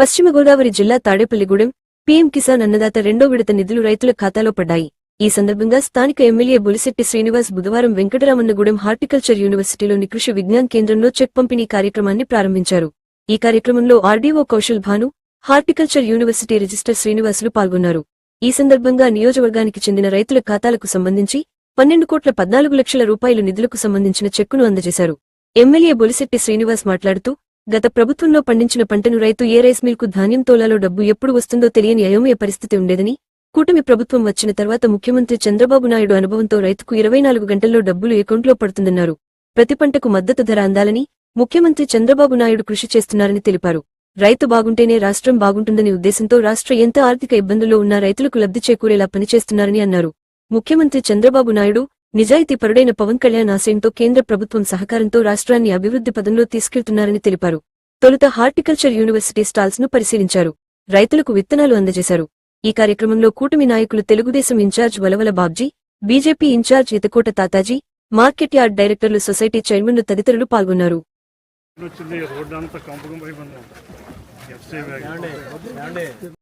పశ్చిమ గోదావరి జిల్లా తాడేపల్లిగూడెం పీఎం కిసాన్ అన్నదాత రెండో విడత నిధులు రైతుల ఖాతాలో పడ్డాయి. ఈ సందర్భంగా స్థానిక ఎమ్మెల్యే బులిశెట్టి శ్రీనివాస్ బుధవారం వెంకటరామన్నగూడెం హార్టికల్చర్ యూనివర్సిటీలోని కృషి విజ్ఞాన్ కేంద్రంలో చెక్ పంపిణీ కార్యక్రమాన్ని ప్రారంభించారు. ఈ కార్యక్రమంలో RDO Kaushal Bhanu horticulture university register Srinivasulu పాల్గొన్నారు. ఈ సందర్భంగా నియోజకవర్గానికి చెందిన రైతుల ఖాతాలకు సంబంధించి పన్నెండు కోట్ల పద్నాలుగు లక్షల రూపాయలు నిధులకు సంబంధించిన చెక్కును అందజేశారు. ఎమ్మెల్యే బొలిశెట్టి శ్రీనివాస్ మాట్లాడుతూ గత ప్రభుత్వంలో పండించిన పంటను రైతు ఏ రైస్ మిల్కు ధాన్యం తోలాలో డబ్బు ఎప్పుడు వస్తుందో తెలియని అయోమయ పరిస్థితి ఉండేదని కూటమి ప్రభుత్వం వచ్చిన తర్వాత ముఖ్యమంత్రి చంద్రబాబు నాయుడు అనుభవంతో రైతుకు ఇరవై నాలుగు గంటల్లో డబ్బులు అకౌంట్లో పడుతుందన్నారు. ప్రతి పంటకు మద్దతు ధర అందాలని ముఖ్యమంత్రి చంద్రబాబు నాయుడు కృషి చేస్తున్నారని తెలిపారు. రైతు బాగుంటేనే రాష్ట్రం బాగుంటుందని ఉద్దేశంతో రాష్ట్ర ఎంత ఆర్థిక ఇబ్బందుల్లో ఉన్నా రైతులకు లబ్ధి చేకూరేలా పనిచేస్తున్నారని అన్నారు. ముఖ్యమంత్రి చంద్రబాబు నాయుడు నిజాయితీ పరుడైన పవన్ కళ్యాణ్ ఆశయంతో కేంద్ర ప్రభుత్వం సహకారంతో రాష్ట్రాన్ని అభివృద్ధి పదంలో తీసుకెళ్తున్నారని తెలిపారు. తొలుత హార్టికల్చర్ యూనివర్సిటీ స్టాల్స్ను పరిశీలించారు. రైతులకు విత్తనాలు అందజేశారు. ఈ కార్యక్రమంలో కూటమి నాయకులు Telugu Desam in charge Valavala Babji BJP in charge Ithakota Tataji market yard డైరెక్టర్లు సొసైటీ చైర్మన్లు తదితరులు పాల్గొన్నారు. వచ్చింది రోడ్డు అంతా కంపకం అయిపోయింది. FC bag.